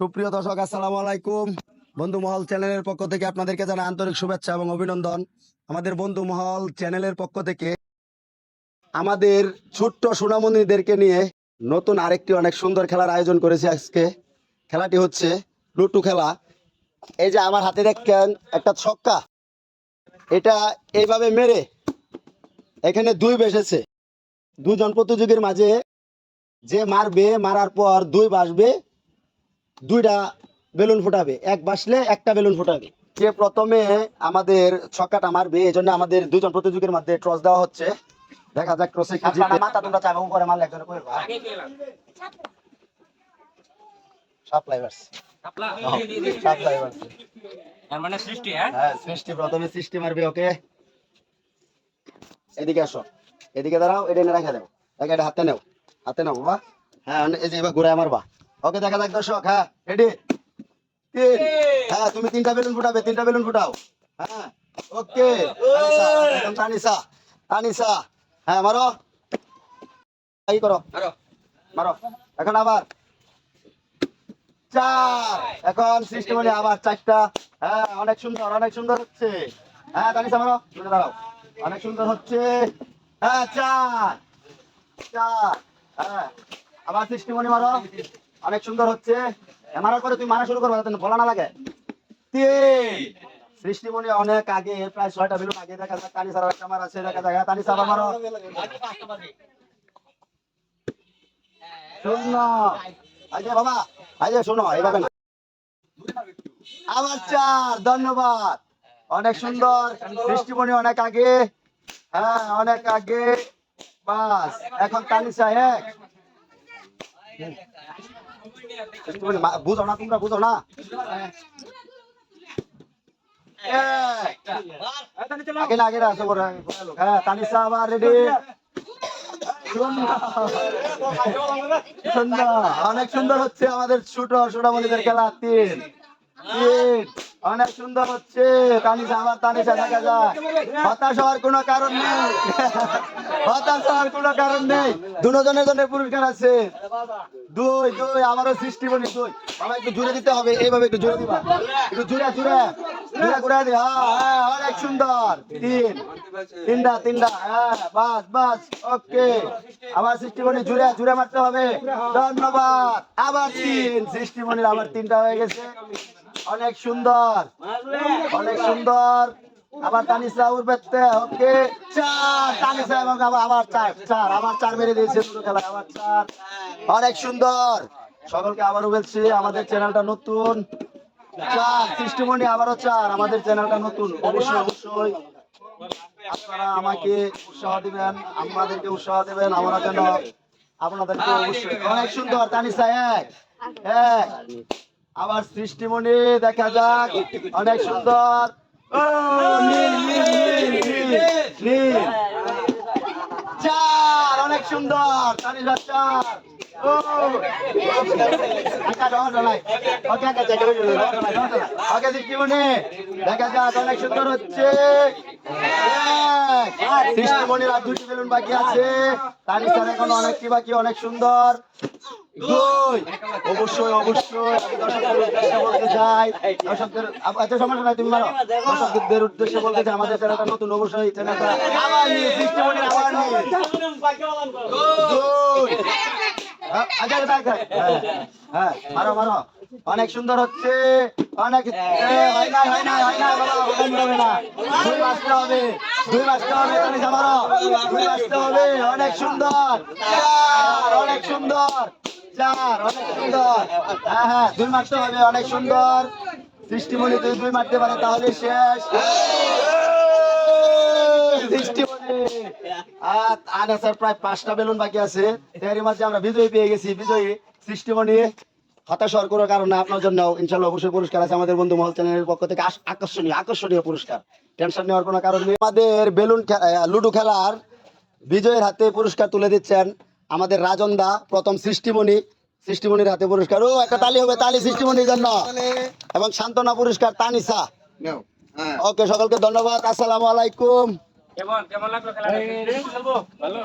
সুপ্রিয় দর্শক, আসসালামু আলাইকুম। বন্ধু মহল চ্যানেলের পক্ষ থেকে আপনাদেরকে জানাই আন্তরিক শুভেচ্ছা এবং অভিনন্দন। আমাদের বন্ধু মহল চ্যানেলের পক্ষ থেকে আমাদের ছোট্ট সোনামন্দিরদেরকে নিয়ে নতুন আরেকটি অনেক সুন্দর খেলার আয়োজন করেছি আজকে। খেলাটি হচ্ছে লুটু খেলা। এই যে আমার হাতে দেখেন একটা ছক্কা। এটা এইভাবে মেরে এখানে দুই বেসেছে। দুজন প্রতিযোগীর মাঝে যে মারবে, মারার পর দুই বাসবে দুইটা বেলুন ফুটাবে। এক বাসলে একটা বেলুন ফুটাবে। যে প্রথমে আমাদের ছক্কাটা মারবে এই জন্য আমাদের দুজন প্রতিযোগীর মধ্যে টস দেওয়া হচ্ছে। দেখা যাক টসে কি জিতে। মাথা তোমরা চাইবে উপরে মারলে একজনে করে সাপ্লাই বাস সাপ্লাই বাস তার মানে সৃষ্টি হ্যাঁ? হ্যাঁ সৃষ্টি প্রথমে সৃষ্টি মারবে ওকে এদিকে আসো। এদিকে দাঁড়াও এটা এনে রেখে দাও। রেখে এটা হাতে নাও। হাতে নাও বাবা। হ্যাঁ এই যে এবার ঘুরে আমার বা ওকে দেখা যাক দর্শক হ্যাঁ রেডি তিন। হ্যাঁ তুমি তিনটা বেলুন ফুটাবে তিনটা বেলুন ফুটাও। হ্যাঁ ওকে তানিসা তানিসা হ্যাঁ মারো। এই করো। মারো। এখন আবার। চার। এখন সৃষ্টি মানে আবার চারটা। হ্যাঁ অনেক সুন্দর অনেক সুন্দর হচ্ছে। হ্যাঁ তানিসা মারো। শুনে দাঁড়াও। অনেক সুন্দর হচ্ছে। হ্যাঁ চার। চার। হ্যাঁ আবার সৃষ্টিমণি মারো। অনেক সুন্দর হচ্ছে। মারার পরে তুমি মারা শুরু করবে যাতে বলা না লাগে। সৃষ্টিমণি অনেক আগে প্রায় ছয়টা বেলুন আগে দেখা যায়। তানি সারা একটা মার আছে দেখা যায়। তানি সারা মারো শূন্য। আজে বাবা আজে শোনো এইভাবে না। আবার চার ধন্যবাদ। অনেক সুন্দর। সৃষ্টিমণি অনেক আগে। হ্যাঁ অনেক আগে। বাস এখন তানিসা এক। বুঝো না তোমরা বুঝো না অনেক সুন্দর হচ্ছে আমাদের ছোট ছোট সোনামণিদের খেলা তিন অনেক সুন্দর হচ্ছে। তানিশা আবার তানিশা দেখা যায়। হতাশ হওয়ার কোনো কারণ নেই। হতাশ হওয়ার কোনো কারণ নেই। দুজনের জন্য পুরস্কার আছে। দুই দুই, আমারও সৃষ্টি বলি দুই। বাবা একটু জুড়ে দিতে হবে, এইভাবে একটু জুড়ে দিবা। একটু জুড়ে জুড়ে। জুড়ে ঘুরে দি। হ্যাঁ হ্যাঁ অনেক সুন্দর। তিন। তিনটা তিনটা। হ্যাঁ বাস বাস। ওকে। আবার সৃষ্টিমণি জুড়ে জুড়ে মারতে হবে। ধন্যবাদ। আবার তিন। সৃষ্টিমণির আবার তিনটা হয়ে গেছে। অনেক সুন্দর। অনেক সুন্দর। আবার তানিসা উঠবে। ওকে, চার। তানিসা এবং আবার চার চার। আবার চার মেরে দিয়েছে দুটো খেলায় আবার চার। অনেক সুন্দর। সকলকে আবারও বলছি, আমাদের চ্যানেলটা নতুন। চার। সৃষ্টিমণি আবারও চার। আমাদের চ্যানেলটা নতুন। অবশ্যই অবশ্যই। আপনারা আমাকে উৎসাহ দিবেন, আমাদেরকে উৎসাহ দিবেন। আমরা যেন আপনাদেরকে অবশ্যই অনেক সুন্দর। তানিসা এক। এক। আবার সৃষ্টিমণি দেখা যাক। অনেক সুন্দর। চার অনেক সুন্দর। চার। সৃষ্টিমণি, দেখা যাক অনেক সুন্দর হচ্ছে। সৃষ্টিমণির আর দুটি বেলুন বাকি আছে। তানিসার এখন অনেকটি বাকি অনেক সুন্দর। দুই। অবশ্যই অবশ্যই। বলতে চাই আপ- আচ্ছা সমস্যা নাই তুমি দর্শকদের উদ্দেশ্যে বলতে চাই আমাদের চ্যানেলটা নতুন অবশ্যই চ্যানেলটা আবার হ্যাঁ, আচ্ছা, আচ্ছা। হ্যাঁ, হ্যাঁ, অনেক সুন্দর হচ্ছে। অনেক হবে অনেক সুন্দর। অনেক সুন্দর। হ্যাঁ হ্যাঁ আমরা বিজয়ী পেয়ে গেছি, বিজয়ী। সৃষ্টিমণি হতাশ হওয়ার কোনো কারণ না, আপনার জন্য ইনশাল্লাহ অবশ্যই পুরস্কার আছে আমাদের বন্ধু মহল চ্যানেলের পক্ষ থেকে। আকর্ষণীয় আকর্ষণীয় পুরস্কার। টেনশন নেওয়ার কোনো কারণ নেই। আমাদের বেলুন লুডো খেলার বিজয়ের হাতে পুরস্কার তুলে দিচ্ছেন আমাদের রাজন দা প্রথম সৃষ্টিমণি সৃষ্টিমণির হাতে পুরস্কার। ও একটা তালি হবে তালি সৃষ্টিমণির জন্য। এবং সান্ত্বনা পুরস্কার তানিসা ওকে সকলকে ধন্যবাদ। আসসালামু আলাইকুম। কেমন কেমন লাগল খেলা ভালো।